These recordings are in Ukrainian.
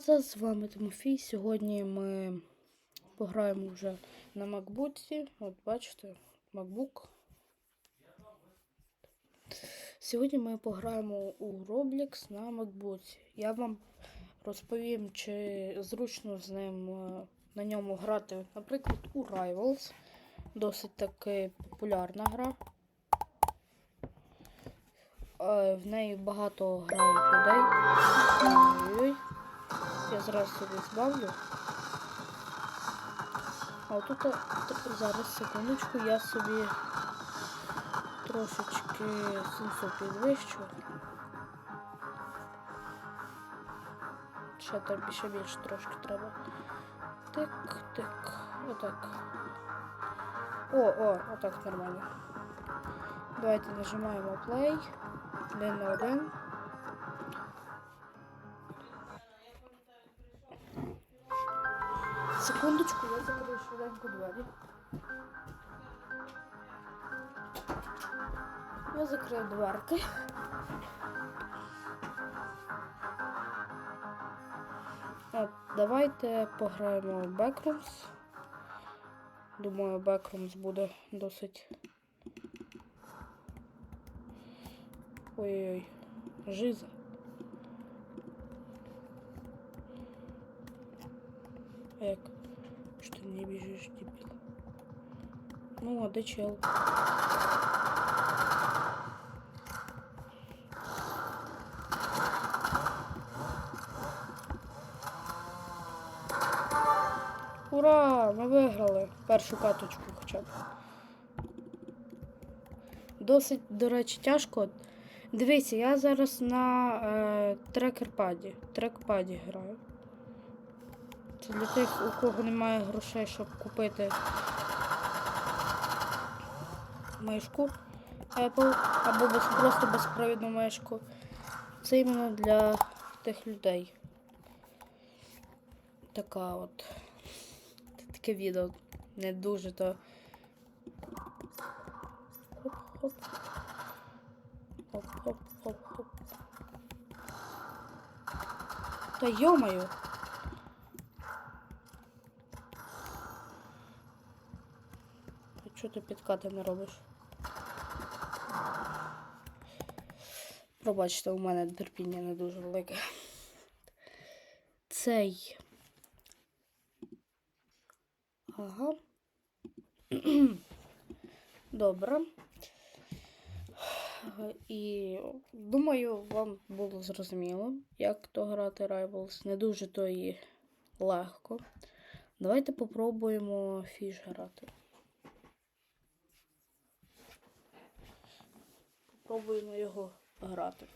З вами Тимофій. Сьогодні ми пограємо вже на макбуці. От бачите, MacBook. Сьогодні ми пограємо у Roblox на макбуці. Я вам розповім, чи зручно з ним е, на ньому грати, наприклад, у Rivals. Досить таки популярна гра. Е, В неї багато грають людей. Я зразу собі збавлю. А тут зараз секундочку я собі трошечки сенсу підвищу. Ще там ще більше трошки треба. Тик, тик. Отак. О, о, отак нормально. Давайте нажимаємо play. Один на один. Секундочку, я закрию швиденько двері. Я закрив дверки. От, давайте пограємо в Backrooms. Думаю, Backrooms буде досить. Ой-ой-ой, жиза. Як? Бежишь, дебил? Ну, да чел. Ура! Ми виграли першу каточку хоча б. Досить, до речі, тяжко. Дивіться, я зараз на е, трекерпаді. Трекпаді граю. Це для тих, у кого немає грошей, щоб купити мишку Apple або просто безпровідну мишку. Це іменно для тих людей. Така от. Таке відео. Не дуже то. Хоп-хоп. Хоп-хоп-хоп-хоп. Та йомаю. Чого ти підкати не робиш? Пробачте, у мене терпіння не дуже велике. Цей. Ага. Добре. І думаю, вам було зрозуміло, як то грати Rivals. Не дуже то і легко. Давайте попробуємо фіш грати. Попробуємо його грати.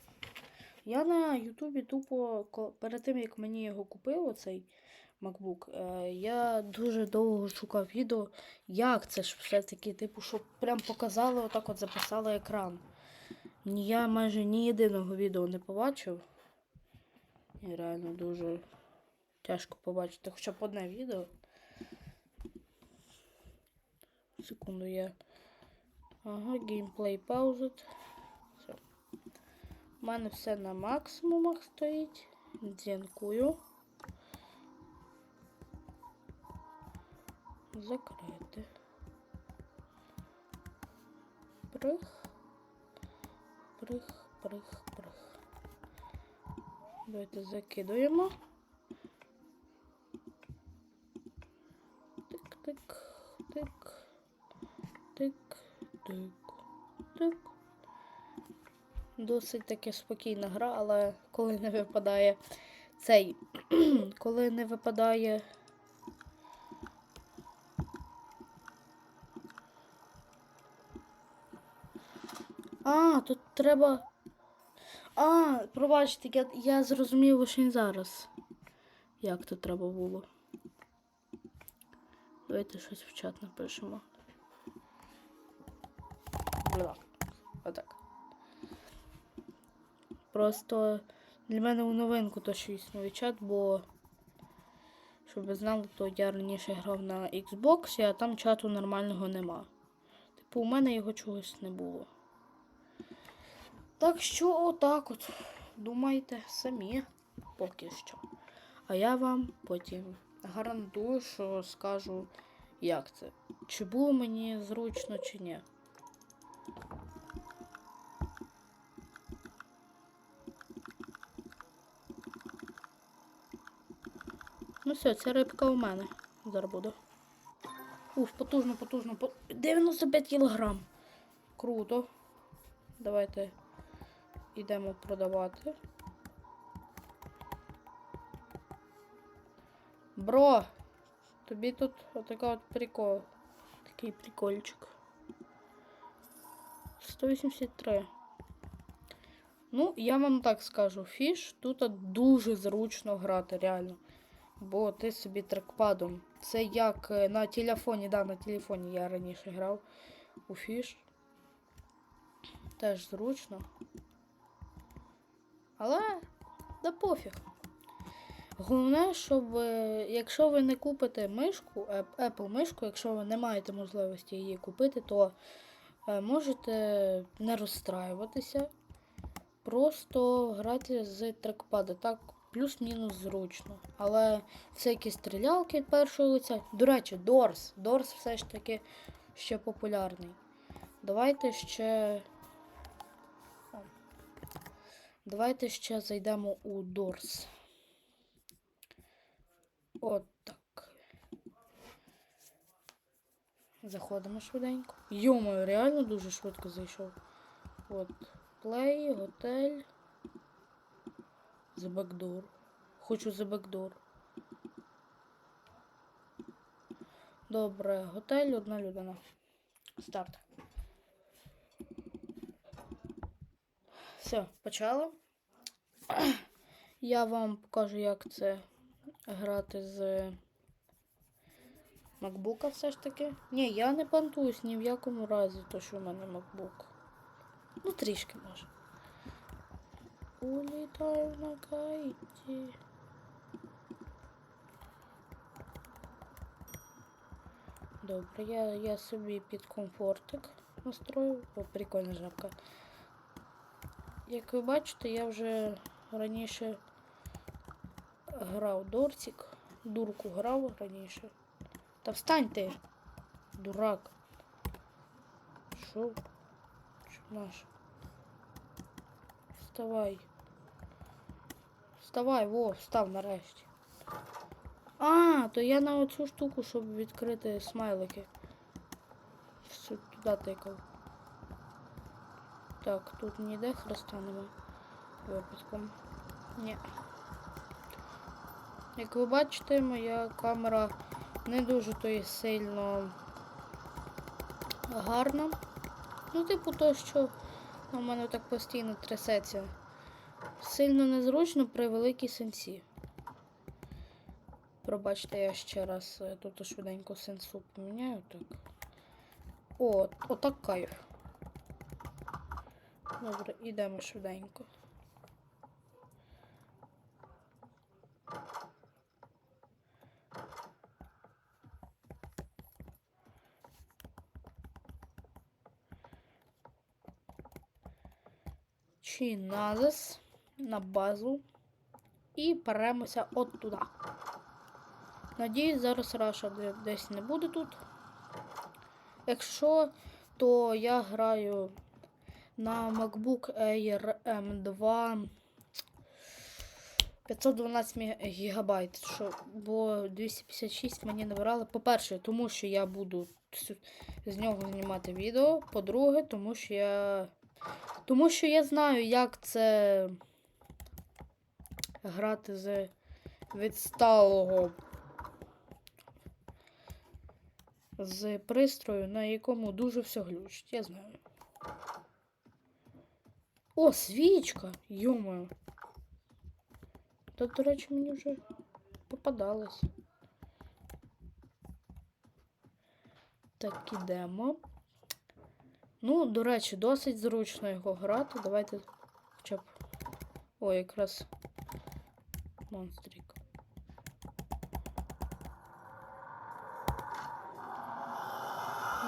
Я на Ютубі тупо перед тим, як мені його купив, оцей MacBook, е, я дуже довго шукав відео, як це ж все-таки, типу, щоб прям показали, отак от записали екран. Я майже ні єдиного відео не побачив. І реально дуже тяжко побачити хоча б одне відео. Секунду я. Ага, геймплей паузит. У мене все на максимумах стоїть. Дзінкую. Закрити. Прих. Прих, прих, прих. Давайте закидуємо. Тик, тик, тик, тик, тик. Досить таки спокійна гра, але коли не випадає цей, коли не випадає. А, тут треба. А, пробачте, я, я зрозумів лише зараз. Як тут треба було. Давайте щось в чат напишемо. Отак. Просто для мене у новинку то, що існує чат, бо, щоб ви знали, то я раніше грав на Xbox, а там чату нормального нема. Типу, у мене його чогось не було. Так що отак от. Думайте самі поки що. А я вам потім гарантую, що скажу, як це. Чи було мені зручно, чи ні. Все, ця рибка у мене. Зараз буде. Уф, потужно, потужно. 95 кілограм. Круто. Давайте йдемо продавати. Бро, тобі тут отака от прикол. Такий прикольчик. 183. Ну, я вам так скажу, фіш тут дуже зручно грати, реально. Бо ти собі трекпадом. Це як е, на телефоні, да, на телефоні я раніше грав у фіш. Теж зручно. Але да пофіг. Головне, щоб е, якщо ви не купите мишку, е, Apple мишку, якщо ви не маєте можливості її купити, то можете не розстраюватися. Просто грати з трекпада. Так, плюс-мінус зручно. Але всякі стрілялки від першого лиця. До речі, Дорс. Дорс все ж таки ще популярний. Давайте ще. Давайте ще зайдемо у Дорс. От так. Заходимо швиденько. Йомаю, реально дуже швидко зайшов. От. Плей, готель. The Backdoor. Хочу The Backdoor. Добре, готель, одна людина. Старт. Все, почали. Я вам покажу, як це грати з MacBook все ж таки. Ні, я не понтуюсь ні в якому разі, то що в мене MacBook. Ну, трішки може. Улітаю на кайті. Добре, я, я собі під комфортик настрою. О, прикольна жабка. Як ви бачите, я вже раніше грав Дорсік. Дурку грав раніше. Та встань ти, дурак. Що? Наш. Вставай. Вставай, во, встав нарешті. А, то я на оцю штуку, щоб відкрити смайлики. Все туди тикав. Так, тут ніде хреста нема. Випадком. Ні. Як ви бачите, моя камера не дуже то сильно гарна. Ну, типу, то, що у мене так постійно трясеться. Сильно незручно при великій сенсі. Пробачте, я ще раз е, тут швиденько сенсу поміняю. Так. О, отак кайф. Добре, ідемо швиденько. Чи назис на базу і перемося от туди. Надіюсь, зараз Раша десь не буде тут. Якщо, то я граю на MacBook Air M2 512 мега- гігабайт, що, бо 256 мені набирали. По-перше, тому що я буду з нього знімати відео. По-друге, тому що я. Тому що я знаю, як це грати з відсталого з пристрою, на якому дуже все глючить. Я знаю. О, свічка! Йомаю. Та, до речі, мені вже попадалось. Так, ідемо. Ну, до речі, досить зручно його грати. Давайте хоча б. О, якраз монстрик.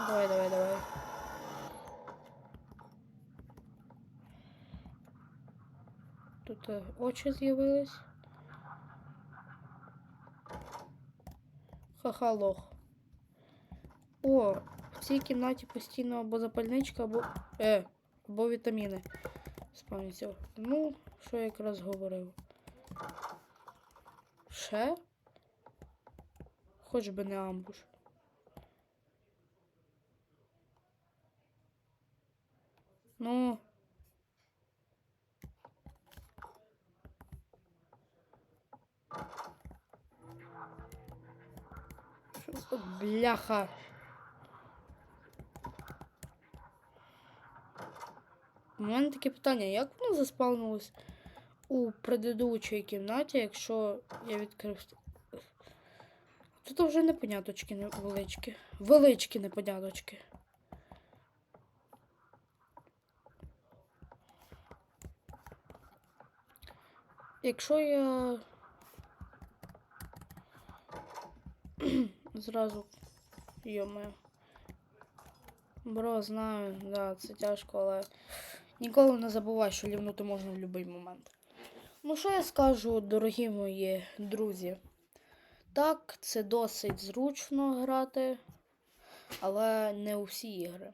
Давай, давай, давай. Тут е, очі з'явились. Ха-ха, лох. О, в цій кімнаті постійно або запальничка, або. Е, або вітаміни. Спавняться. Ну, що я якраз говорив. Ще? Хоч би не амбуш. Ну. За бляха? У мене таке питання, як воно заспавнилось у предыдучій кімнаті, якщо я відкрив. Тут вже непоняточки невеличкі. Величкі непоняточки. Якщо я зразу йоме. Бро, знаю, да, це тяжко, але ніколи не забувай, що лівнути можна в будь-який момент. Ну, що я скажу, дорогі мої друзі? Так, це досить зручно грати, але не у всі ігри.